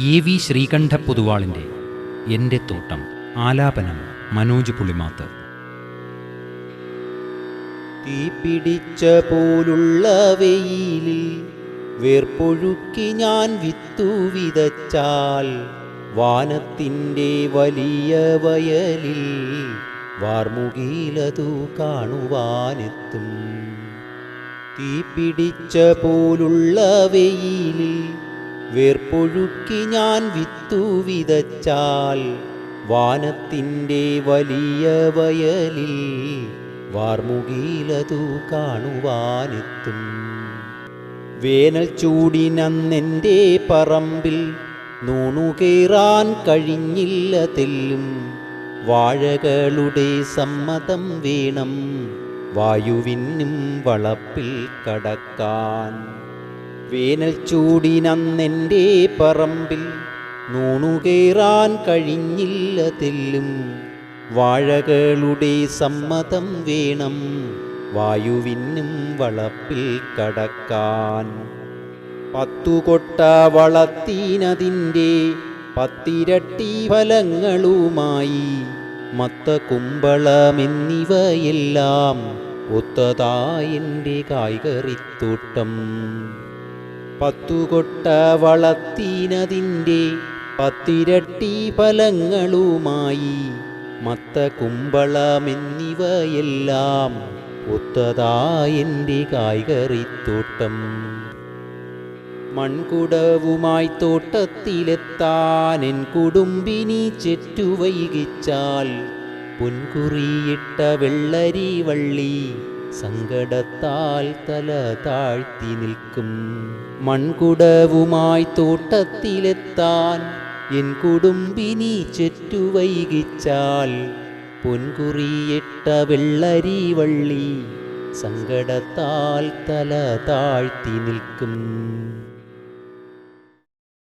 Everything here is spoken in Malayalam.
എ വി ശ്രീകണ്ഠ പൊതുവാളിന്റെ എന്റെ തോട്ടം ആലാപനം മനോജ് പുളിമാത്ത്. തീ പിടിച്ച പോലുള്ള വെയിലിൽ വേർപ്പൊഴുക്കി ഞാൻ വിത്തു വിതച്ചാൽ വാനത്തിന്റെ വലിയ വയലിൽ വാർമുകിലതു കാണുവാനെത്തും. തീ പിടിച്ച പോലുള്ള വെയിലിൽ വേർപ്പൊഴുക്കി ഞാൻ വിത്തു വിതച്ചാൽ വാനത്തിന്റെ വലിയ വയലിൽ വാർമുകിലതു കാണുവാനെത്തും. വേനൽ ചൂടിനന്നെന്റെ പറമ്പിൽ നൂണുകേറാൻ കഴിഞ്ഞില്ല തെല്ലും. വാഴകളുടെ സമ്മതം വേണം വായുവിനും വളപ്പിൽ കടക്കാൻ. വേനൽ ചൂടിനന്നെന്റെ പറമ്പിൽ നൂണുകേറാൻ കഴിഞ്ഞില്ല തെല്ലും. വാഴകളുടെ സമ്മതം വേണം വായുവിനും വളപ്പിൽ കടക്കാൻ. പത്തുകൊട്ട വളത്തിനതിന്റെ പത്തിരട്ടി ഫലങ്ങളുമായി മത്ത കുമ്പളമെന്നിവയെല്ലാം ഒത്തതായെന്റെ കായ്കറിത്തോട്ടം. പത്തുകൊട്ട വളത്തിനതിന്റെ പത്തിരട്ടി ഫലങ്ങളുമായി മത്ത കുമ്പളമെന്നിവയെല്ലാം ഒത്തതായെന്റെ കായ്കറിത്തോട്ടം. മൺകുടവുമായി തോട്ടത്തിലെത്താൻ എൻ കുടുംബിനി ചെറ്റുവൈകിച്ചാൽ പൊൻകുറിയിട്ട വെള്ളരി വള്ളി സങ്കടത്താൽ തല താഴ്ത്തി നിൽക്കും. മൺകുടവുമായി തോട്ടത്തിലെത്താൻ എൻ കുടുംബിനി ചെറ്റുവൈകിച്ചാൽ പൊൻകുറിയിട്ട വെള്ളരി വള്ളി സങ്കടത്താൽ തല താഴ്ത്തി നിൽക്കും.